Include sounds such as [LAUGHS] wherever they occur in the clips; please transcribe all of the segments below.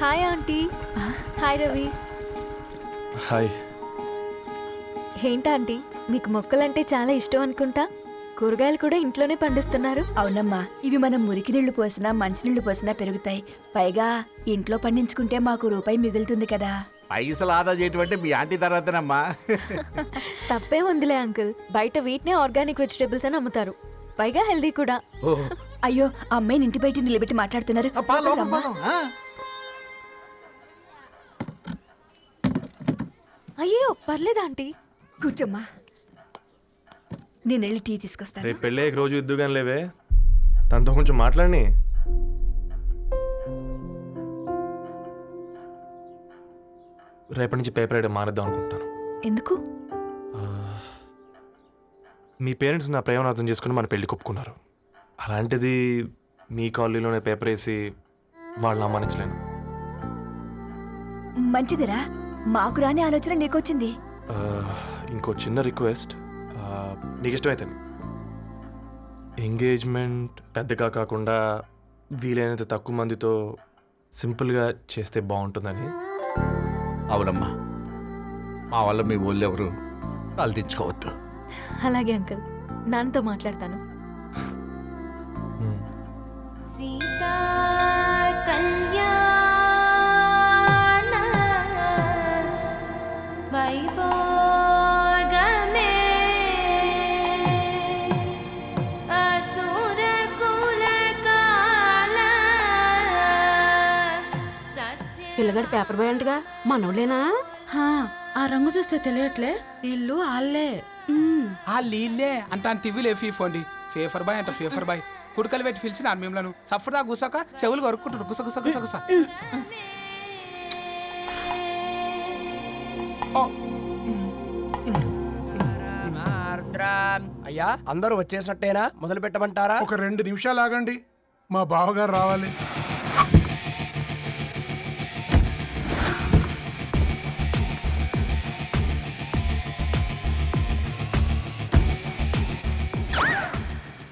Hi aunty. Hi Ravi. Hi. ఏంటా aunty మీకు మొక్కలంటే చాలా ఇష్టం అనుకుంటా? కూరగాయలు కూడా ఇంట్లోనే పండిస్తున్నారు. అవునమ్మా ఇవి మనం మురికి నీళ్ళు పోసినా మంచినీళ్ళు పోసినా పెరుగుతాయి. పైగా ఇంట్లో పండించుకుంటే మాకు రూపాయి మిగులుతుంది కదా. పైసలు ఆదా చేయటం అంటే మీ ఆంటీ తర్వాతనమ్మా. తప్పే ఉందిలే అంకుల్. బయట వీటినే ఆర్గానిక్ వెజిటేబుల్స్ అని అమ్ముతారు. పైగా హెల్దీ కూడా. ఓహో. అయ్యో ఆ అమ్మాయిని ఇంటి బయట నిలబెట్టి మాట్లాడుతున్నారు. అయ్యో పర్లేదు ఆంటీ. కూర్చోమ్మా. నేను వెళ్ళి టీ తీసుకొస్తాను. రేపు పెళ్ళి రోజు ఇద్దుగాని లేవే. తనతో కొంచెం మాట్లాడి రేపటి నుంచి పేపర్ రైడ్ మానేద్దాం అనుకుంటాను ఎందుకు? మీ పేరెంట్స్ నా ప్రేమను అర్థం చేసుకుని మన పెళ్ళి కొప్పుకున్నారు. అలాంటిది మీ కాలనీలోనే పేపర్ వేసి వాళ్ళని అమ్మానించలేను మంచిదిరా. మాకు రాని ఆలోచన నీకొచ్చింది. ఆ, ఇంకో చిన్న రిక్వెస్ట్. ఆ, నీకు ఇష్టమైతే ఎంగేజ్మెంట్ పెద్దగా కాకుండా వీలైనంత తక్కువ మందితో సింపుల్గా చేస్తే బాగుంటుందని. అవునమ్మా. మా వల్ల మీ ఊళ్ళో ఎవరు కాలు తెచ్చుకోవద్దు. అలాగే అంకుల్. నాన్నతో మాట్లాడతాను. పిల్లగాడు పేపర్ బాయ్ అంటగా మనోళ్ళేనా? హా, ఆ రంగు చూస్తే తెలియట్లే. ఇల్లు ఆళ్ళే. ఆ లీల్లే అంత టీవీలో ఫీఫోండి ఫేఫర్ బాయ్ అంట ఫేఫర్ బాయ్. కుడుకలు పెట్టి పిలిచిన మిమ్మలను. సఫర్దా గుసక చెవులు కొరుక్కుంటారు. గుస గుస గుస గుస. ఓ. అయ్యా అందరూ వచ్చేసినట్టేనా? మొదలు పెట్టమంటారా ఒక రెండు నిమిషాలు ఆగండి. మా బావగారు రావాలి.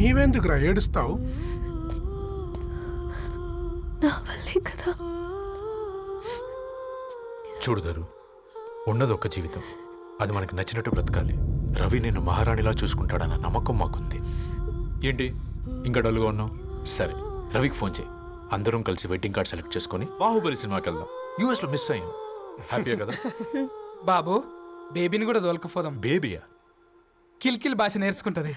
నీవెందుకురా ఏడుస్తావు? నా వల్ల అదే కదా చూడుదరు ఉన్నది ఒక్క జీవితం. అది మనకి నచ్చినట్టు బ్రతకాలి. రవి నేను మహారాణిలా చూసుకుంటాడన్న నమ్మకం మాకుంది. ఏంటి? ఇంకా డల్గా ఉన్నావు? సరే రవికి ఫోన్ చేయి. అందరం కలిసి వెడ్డింగ్ కార్డ్ సెలెక్ట్ చేసుకొని బాహుబలి సినిమాకి వెళ్దాం. యూఎస్లో మిస్ అయ్యాం. హ్యాపీయా కదా? బాబు బేబీని కూడా దొలకపోదాం. బేబీయా? కిల్కిల్ భాష నేర్చుకుంటది.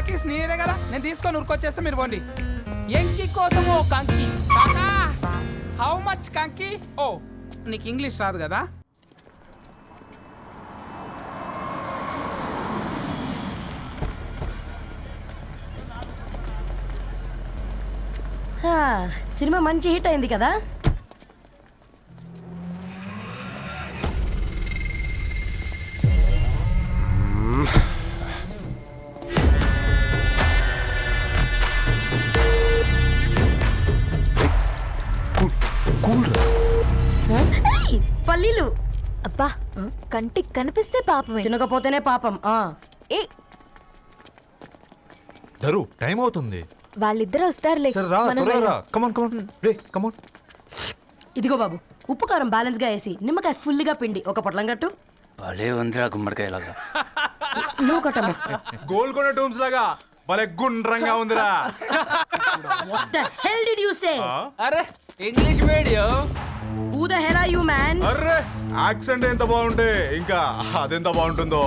టాకీస్ నీరే కదా? నేను తీసుకొని ఉరికొచ్చేస్తే మీరు పోండి. ఎంకి కోసం ఓ కంకి. కాకా హౌ మచ్ కంకి? ఓ నీకు ఇంగ్లీష్ రాదు కదా? సినిమా మంచి హిట్ అయింది కదా? కనిపిస్తే పాపమే. తినకపోతేనే పాపం ఆ. ఏ? ధరు టైం అవుతుంది. వాళ్ళిద్దరు వస్తారులే. సరే రా మనం త్వరగా రా. వెళ్దాం. కమాన్ కమాన్ రే కమాన్ ఇదిగో బాబు ఉప్పు కారం బ్యాలెన్స్గా వేసి నిమ్మకాయ ఫుల్గా పిండి ఒక పొట్లం కట్టు. భలే ఉందిరా గుమ్మడికాయలాగా [LAUGHS] నువ్వు కట్టమ్మా. గోల్కొండ టూమ్స్ లాగా భలే గుండ్రంగా ఉందిరా. [LAUGHS] What the hell did you say? అరే ఇంగ్లీష్ మీడియం హూ ఎంత బాగుంటే ఇంకా అదెంత బాగుంటుందో.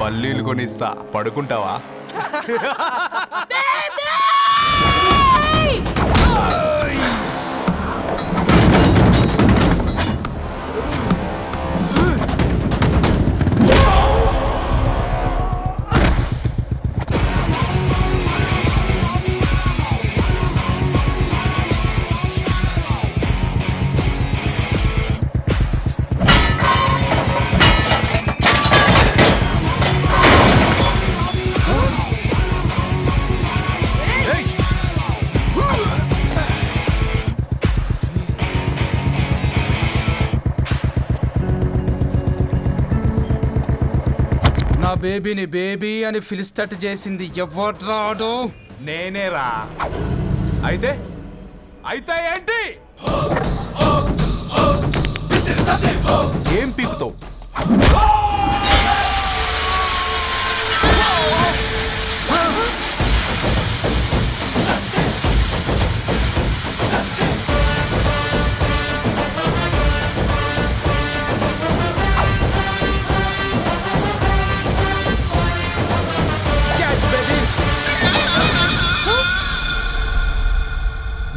పల్లీలు కొనిస్తా. పడుకుంటావా? బేబీని బేబీ అని ఫిలిస్టట్ చేసింది ఎవడ్రాడు నేనేరా. అయితే? అయితే ఏంటి? ఏం పీకుతావు?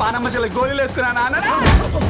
పానమ్మ చెల్లి గోళీలు వేసుకున్నా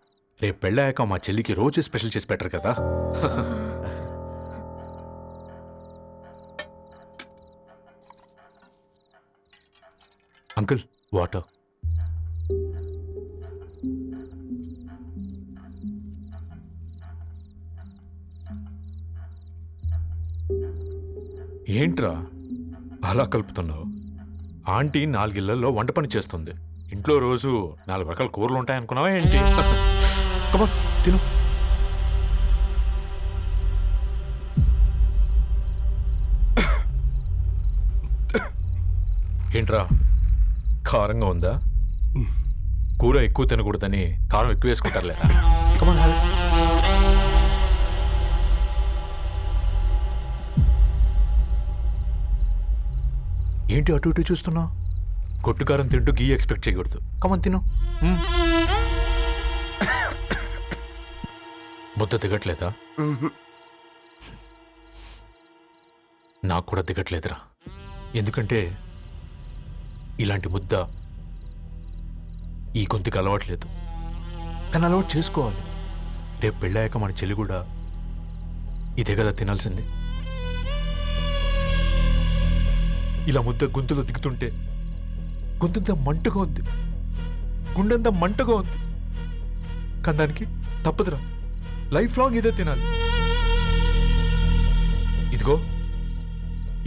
రేపు పెళ్ళాక మా చెల్లికి రోజు స్పెషల్ చేసి పెట్టరు కదా. Uncle water. ఏంట్రా అలా కలుపుతున్నావు? ఆంటీ నాలుగిళ్ళలో వంట పని చేస్తుంది. ఇంట్లో రోజు నాలుగు రకాల కూరలు ఉంటాయనుకున్నావా ఏంటి? కమా తిను. ఏంట్రా? కారంగా ఉందా? కూర ఎక్కువ తినకూడదని కారం ఎక్కువ వేసుకుంటారులేరా కమా ఏంటి అటు ఇటు చూస్తున్నావు? కొట్టుకారం తింటూ గీ ఎక్స్పెక్ట్ చేయకూడదు. కమన్ తిను. ముద్ద దిగట్లేదా? నాకు కూడా దిగట్లేదురా. ఎందుకంటే ఇలాంటి ముద్ద ఈ గొంతుకి అలవాట్లేదు. కానీ అలవాటు చేసుకోవాలి. రేపు పెళ్ళాక మన చెల్లి కూడా ఇదే కదా తినాల్సింది. ఇలా ముద్ద గొంతులో దిగుతుంటే గొంతంతా మంటగా ఉంది. గుండెంతా మంటగా ఉంది. కానీ దానికి తప్పదురా. లైఫ్ లాంగ్ ఇదే తినాలి. ఇదిగో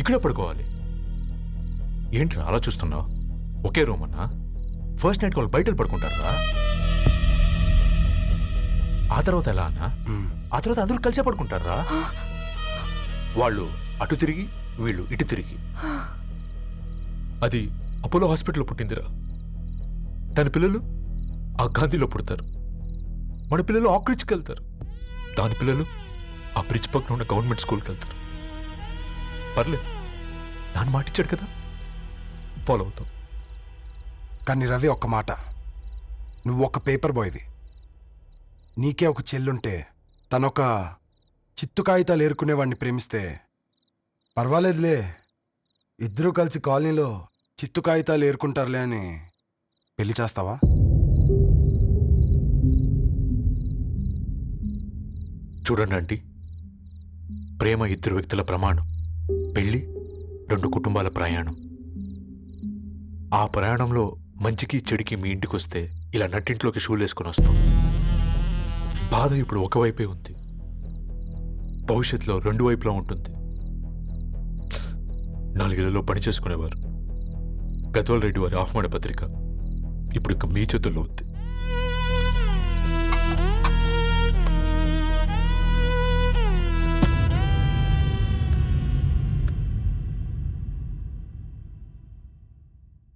ఇక్కడే పడుకోవాలి. ఏంట్రా అలా చూస్తున్నావు? ఒకే రూమ్ అన్నా ఫస్ట్ నైట్ వాళ్ళు బయట పడుకుంటారా ఆ తర్వాత ఎలా అన్నా. ఆ తర్వాత అందరూ కలిసే పడుకుంటారా వాళ్ళు అటు తిరిగి వీళ్ళు ఇటు తిరిగి. అది అపోలో హాస్పిటల్లో పుట్టిందిరా. దాని పిల్లలు ఆ గాంధీలో పుడతారు. మన పిల్లలు ఆక్రిచ్కి వెళ్తారు. దాని పిల్లలు ఆ బ్రిడ్జ్ పక్కన ఉన్న గవర్నమెంట్ స్కూల్కి వెళ్తారు. పర్లేదు దాని మాట ఇచ్చాడు కదా? ఫాలో అవుతాం. కానీ రవి ఒక్క మాట. నువ్వు ఒక పేపర్ బాయ్వి. నీకే ఒక చెల్లుంటే తనొక చిత్తు కాగితాలు ఏరుకునేవాడిని ప్రేమిస్తే పర్వాలేదులే. ఇద్దరూ కలిసి కాలనీలో చిత్తు కాగితాలు ఏరుకుంటారులే అని పెళ్ళి చేస్తావా? చూడండి ఆంటీ ప్రేమ ఇద్దరు వ్యక్తుల ప్రమాణం పెళ్ళి రెండు కుటుంబాల ప్రయాణం. ఆ ప్రయాణంలో మంచికి చెడికి మీ ఇంటికి వస్తే ఇలా నట్టింట్లోకి షూలు వేసుకొని వస్తాం. బాధ ఇప్పుడు ఒకవైపే ఉంది. భవిష్యత్తులో రెండు వైపులా ఉంటుంది. నాలుగేళ్ళలో పని చేసుకునేవారు. గద్వాల్ రెడ్డి వారి ఆహ్వాన పత్రిక ఇప్పుడు ఇక మీ చేతుల్లో ఉంది.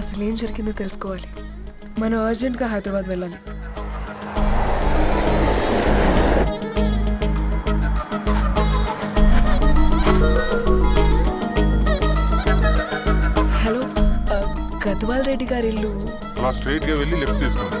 అసలు ఏం జరిగిందో తెలుసుకోవాలి. మనం అర్జెంట్గా హైదరాబాద్ వెళ్ళాలి. హలో గద్వాల్ రెడ్డి గారి ఇల్లు అలా స్ట్రైట్గా వెళ్ళి లెఫ్ట్ తీసుకోండి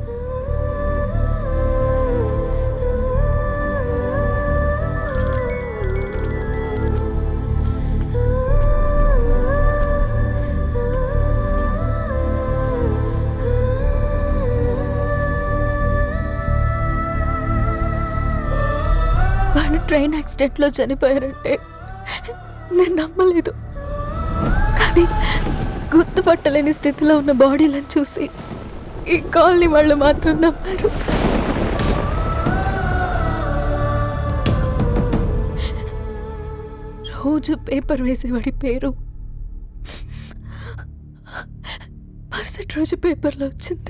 ట్రైన్ యాక్సిడెంట్లో చనిపోయారంటే నేను నమ్మలేదు. కానీ గుర్తుపట్టలేని స్థితిలో ఉన్న బాడీలను చూసి ఈ కాలనీ వాళ్ళు మాత్రం నమ్మారు. రోజు పేపర్ వేసేవాడి పేరు. మరుసటి రోజు పేపర్లో వచ్చింది.